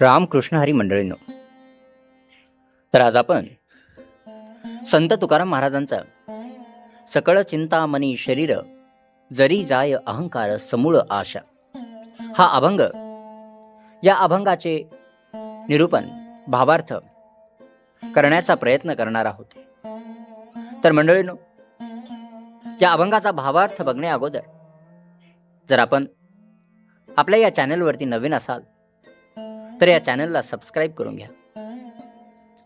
रामकृष्ण हरी मंडळींनो. तर आज आपण संत तुकाराम महाराजांचा सकळ चिंता मनी शरीर जरी जाय अहंकार समूळ आशा हा अभंग या अभंगाचे निरूपण भावार्थ करण्याचा प्रयत्न करणार आहोत. तर मंडळींनो या अभंगाचा भावार्थ बघण्या अगोदर जर आपण आपल्या या चॅनलवरती नवीन असाल तर या चॅनलला सबस्क्राईब करून घ्या.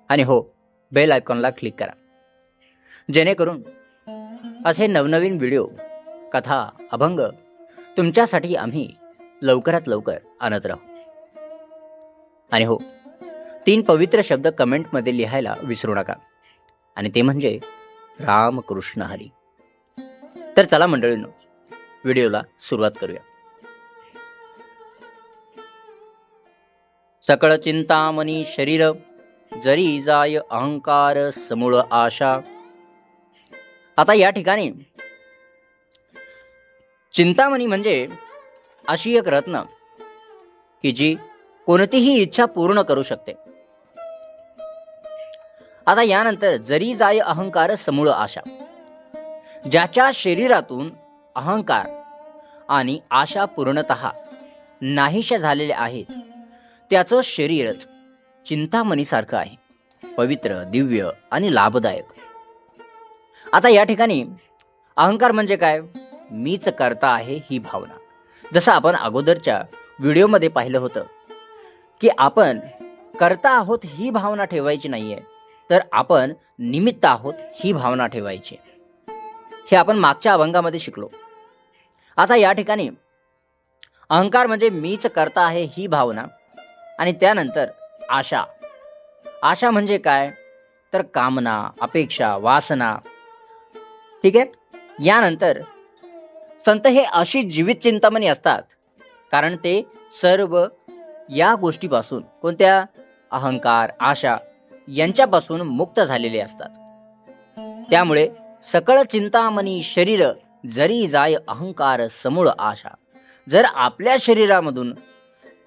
आणि हो बेल आयकॉनला क्लिक करा. जेणेकरून असे नवनवीन व्हिडिओ कथा अभंग तुमच्यासाठी आम्ही लवकरात लवकर आणत राहू. आणि हो तीन पवित्र शब्द कमेंटमध्ये लिहायला विसरू नका. आणि ते म्हणजे रामकृष्ण हरी. तर चला मंडळींनो व्हिडिओला सुरुवात करूया. सकळ चिंतामणी शरीर जरी जाय अहंकार समूळ आशा. आता या ठिकाणी चिंतामणी म्हणजे अशी एक रत्न की जी कोणतीही इच्छा पूर्ण करू शकते. आता यानंतर जरी जाय अहंकार समूळ आशा ज्याच्या शरीरातून अहंकार आणि आशा पूर्णत नाहीशा झालेल्या आहेत त्याचं शरीरच चिंतामणीसारखं आहे. पवित्र दिव्य आणि लाभदायक. आता या ठिकाणी अहंकार म्हणजे काय? मीच करता आहे ही भावना. जसं आपण अगोदरच्या व्हिडिओमध्ये पाहिलं होतं की आपण करता आहोत ही भावना ठेवायची नाहीये तर आपण निमित्त आहोत ही भावना ठेवायची. हे आपण मागच्या अभंगामध्ये शिकलो. आता या ठिकाणी अहंकार म्हणजे मीच करता आहे ही भावना आणि त्यानंतर आशा. आशा म्हणजे काय? तर कामना अपेक्षा वासना. ठीक आहे? यानंतर संत हे अशी जीवित चिंतामणी असतात. कारण ते सर्व या गोष्टीपासून कोणत्या? अहंकार आशा यांच्यापासून मुक्त झालेले असतात. त्यामुळे सकळ चिंतामणी शरीर जरी जाय अहंकार समूळ आशा. जर आपल्या शरीरामधून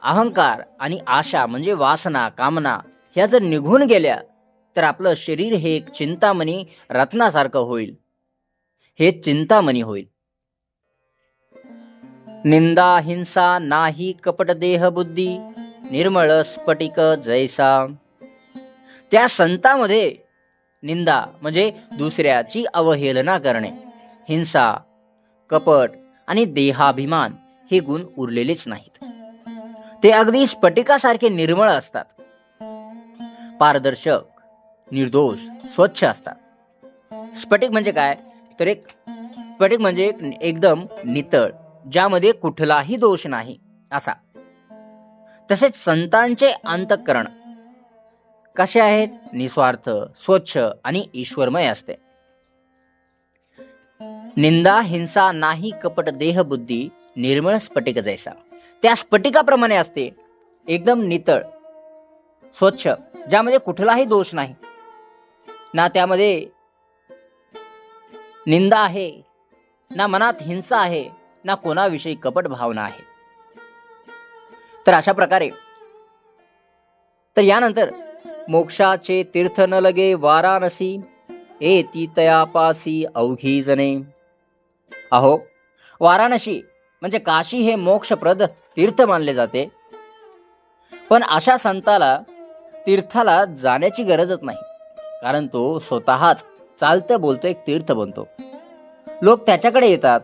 अहंकार आणि आशा म्हणजे वासना कामना ह्या जर निघून गेल्या तर आपलं शरीर हे एक चिंतामणी रत्नासारखं होईल. हे चिंतामणी होईल. निंदा हिंसा नाही कपट देह बुद्धी निर्मळ स्फटिक जैसा. त्या संतामध्ये निंदा म्हणजे दुसऱ्याची अवहेलना करणे हिंसा कपट आणि देहाभिमान हे गुण उरलेलेच नाहीत. ते अगदी स्फटिकासारखे निर्मळ असतात. पारदर्शक निर्दोष स्वच्छ असतात. स्फटिक म्हणजे काय? तर एक स्फटिक म्हणजे एक एकदम नितळ ज्यामध्ये कुठलाही दोष नाही असा. तसेच संतांचे अंतकरण कसे आहेत? निस्वार्थ स्वच्छ आणि ईश्वरमय असते. निंदा हिंसा नाही कपट देहबुद्धी निर्मळ स्फटिक जैसा. त्या स्फटिकाप्रमाणे असते. एकदम नितळ स्वच्छ ज्यामध्ये कुठलाही दोष नाही. ना त्यामध्ये निंदा आहे ना मनात हिंसा आहे ना कोणाविषयी कपट भावना आहे. तर अशा प्रकारे तर यानंतर मोक्षाचे तीर्थ न लगे वाराणसी ए ती तयापासी अवघी जने. अहो वाराणसी म्हणजे काशी हे मोक्षप्रद तीर्थ मानले जाते. पण अशा संताला तीर्थाला जाण्याची गरजच नाही. कारण तो स्वतःच चालतं बोलतं एक तीर्थ बनतो. लोक त्याच्याकडे येतात.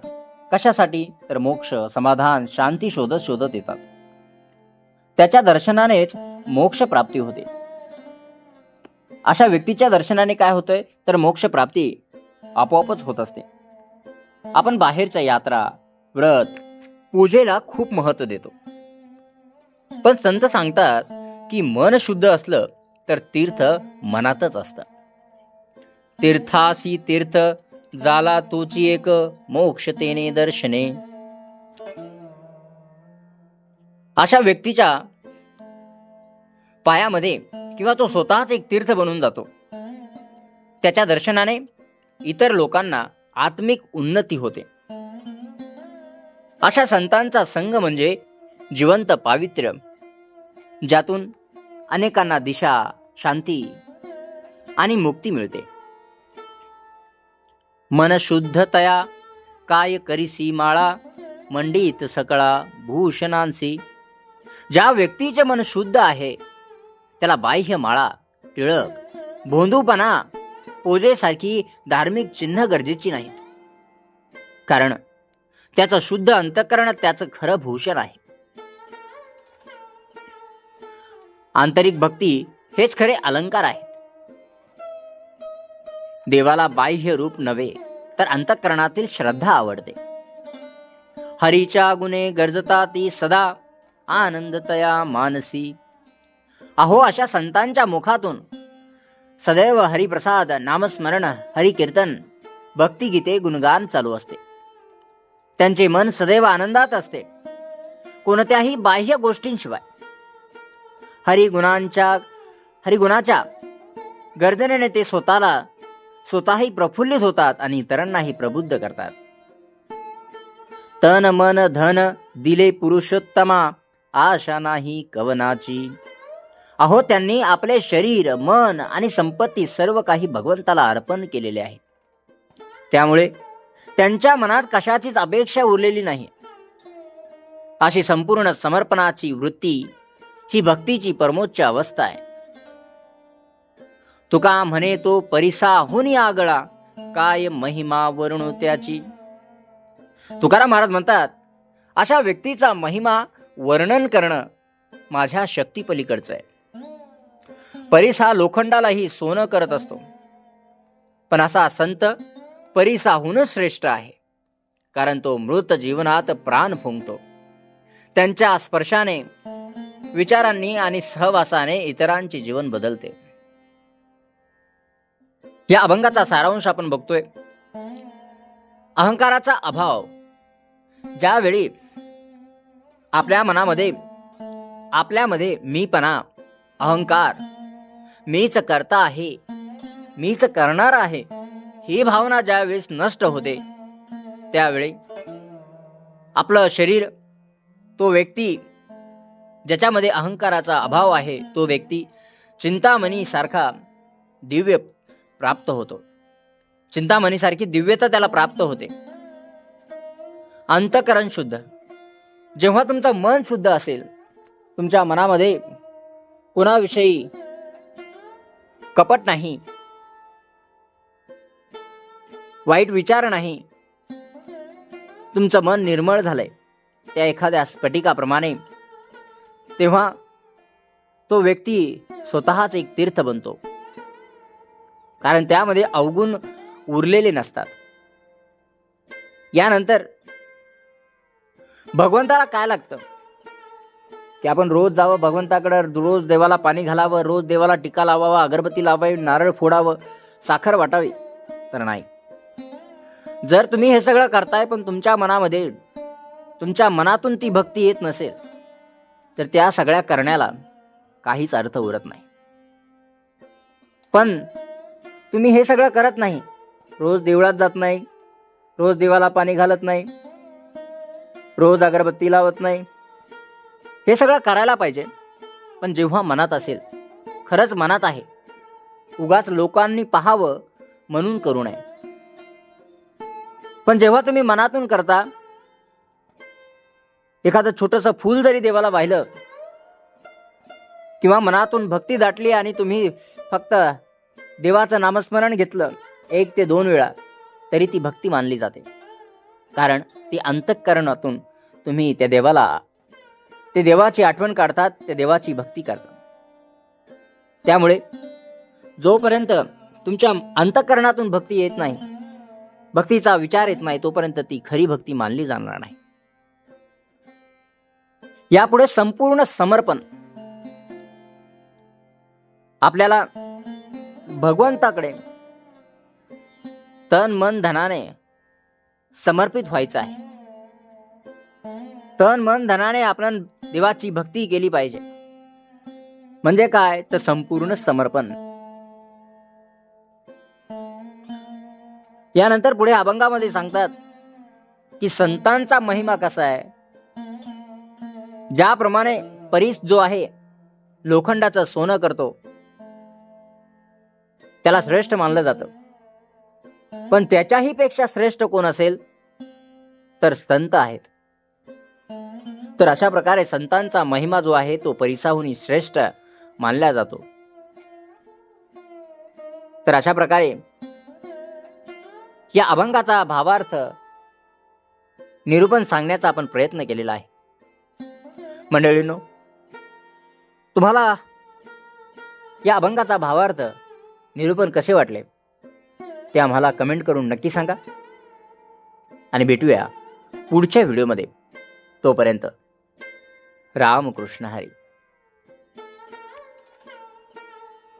कशासाठी? तर मोक्ष समाधान शांती शोधत शोधत येतात. त्याच्या दर्शनानेच मोक्ष प्राप्ती होते. अशा व्यक्तीच्या दर्शनाने काय होतंय? तर मोक्ष प्राप्ती आपोआपच होत असते. आपण बाहेरच्या यात्रा व्रत पूजेला खूप महत्त्व देतो. पण संत सांगतात की मन शुद्ध असलं तर तीर्थ मनातच असतं. तीर्थासी तीर्थ जाला तोची एक मोक्षतेने दर्शने. अशा व्यक्तीच्या पायामध्ये किंवा तो स्वतःच एक तीर्थ बनून जातो. त्याच्या दर्शनाने इतर लोकांना आत्मिक उन्नती होते. अशा संतांचा संघ म्हणजे जिवंत पावित्र्य ज्यातून अनेकांना दिशा शांती आणि मुक्ती मिळते. मन शुद्धतया काय करीसी माळा मंडित सकळा भूषणांसी. ज्या व्यक्तीचे मन शुद्ध आहे त्याला बाह्य माळा टिळक भोंदूपणा पूजेसारखी धार्मिक चिन्ह गरजेची नाहीत. कारण त्याचं शुद्ध अंतकरण त्याचं खरं भूषण आहे. आंतरिक भक्ती हेच खरे अलंकार आहेत. देवाला बाह्य रूप नव्हे तर अंतकरणातील श्रद्धा आवडते. हरीच्या गुणे गरजता ती सदा आनंदतया मानसी. अहो अशा संतांच्या मुखातून सदैव हरिप्रसाद नामस्मरण हरिकीर्तन भक्तिगीते गुणगान चालू असते. त्यांचे मन सदैव आनंदात असते. कोणत्याही बाह्य गोष्टींशिवाय. हरिगुणांच्या हरिगुणाच्या गर्जनेने ते स्वतःला स्वतःही प्रफुल्लित होतात आणि इतरांनाही प्रबुद्ध करतात. तन मन धन दिले पुरुषोत्तमा आशा नाही कवनाची. अहो त्यांनी आपले शरीर मन आणि संपत्ती सर्व काही भगवंताला अर्पण केलेले आहे. त्यामुळे त्यांच्या मनात कशाचीच अपेक्षा उरलेली नाही. अशी संपूर्ण समर्पणाची वृत्ती ही भक्तीची परमोच्च अवस्था आहे. तुका म्हणे तो परिसाहून आगळा काय महिमा वरुण त्याची? तुकाराम महाराज म्हणतात अशा व्यक्तीचा महिमा वर्णन करणं माझ्या शक्तीपलीकडचं आहे. परीस हा लोखंडालाही सोनं करत असतो. पण असा संत परीसाहूनच श्रेष्ठ आहे. कारण तो मृत जीवनात प्राण फुंकतो. त्यांच्या स्पर्शाने विचारांनी आणि सहवासाने इतरांचे जीवन बदलते. या अभंगाचा सारांश आपण बघतोय. अहंकाराचा अभाव ज्यावेळी आपल्या मनामध्ये आपल्यामध्ये मीपणा अहंकार मीच करता आहे मीच करणार आहे ही भावना ज्यावेळेस नष्ट होते त्यावेळी आपलं शरीर तो व्यक्ती ज्याच्यामध्ये अहंकाराचा अभाव आहे तो व्यक्ती चिंतामणीसारखा दिव्य प्राप्त होतो. चिंतामणीसारखी दिव्यता त्याला प्राप्त होते. अंतकरण शुद्ध. जेव्हा तुमचं मन शुद्ध असेल तुमच्या मनामध्ये कुणाविषयी कपट नाही वाईट विचार नाही. तुमचं मन निर्मळ झालंय. त्या एखाद्या स्फटिकाप्रमाणे. तेव्हा तो व्यक्ती स्वतःच एक तीर्थ बनतो. कारण त्यामध्ये अवगुण उरलेले नसतात. यानंतर भगवंताला काय लागतं? की आपण रोज जावं भगवंताकडे रोज देवाला पाणी घालावं रोज देवाला टीका लावावा अगरबत्ती लावावी नारळ फोडावं साखर वाटावी तर नाही. जर तुम्ही हे सगळं करताय पण तुमच्या मनामध्ये तुमच्या मनातून ती भक्ती येत नसेल तर त्या सगळ्या करण्याला काहीच अर्थ उरत नाही. पण तुम्ही हे सगळं करत नाही. रोज देवळात जात नाही रोज देवाला पाणी घालत नाही रोज अगरबत्ती लावत नाही. हे सगळं करायला पाहिजे. पण जेव्हा मनात असेल खरंच मनात आहे उगाच लोकांनी पाहावं म्हणून करू नये. पण जेव्हा तुम्ही मनातून करता एखादं छोटंसं फूल जरी देवाला वाहिलं किंवा मनातून भक्ती दाटली आणि तुम्ही फक्त देवाचं नामस्मरण घेतलं एक ते दोन वेळा तरी ती भक्ती मानली जाते. कारण ती अंतःकरणातून तुम्ही त्या देवाला ते देवाची आठवण काढतात त्या देवाची भक्ती करतात. त्यामुळे जोपर्यंत तुमच्या अंतःकरणातून भक्ती येत नाही भक्तीचा विचार येत नाही तोपर्यंत ती खरी भक्ती मानली जाणार नाही. यापुढे संपूर्ण समर्पण आपल्याला भगवंताकडे तन मन धनाने समर्पित व्हायचं आहे. तन मन धनाने आपण देवाची भक्ती केली पाहिजे. म्हणजे काय? तर संपूर्ण समर्पण. यानंतर पुढे अभंगामध्ये सांगतात की संतांचा महिमा कसा आहे? ज्याप्रमाणे परीस जो आहे लोखंडाचं सोनं करतो त्याला श्रेष्ठ मानलं जातं. पण त्याच्याही पेक्षा श्रेष्ठ कोण असेल? तर संत आहेत. तर अशा प्रकारे संतांचा महिमा जो आहे तो परिसाहून श्रेष्ठ मानला जातो. तर अशा प्रकारे या अभंगाचा भावार्थ निरूपण सांगण्याचा आपण प्रयत्न केलेला आहे. मंडळींनो तुम्हाला या अभंगाचा भावार्थ निरूपण कसे वाटले ते आम्हाला कमेंट करून नक्की सांगा. आणि भेटूया पुढच्या व्हिडिओमध्ये. तोपर्यंत रामकृष्ण हरी.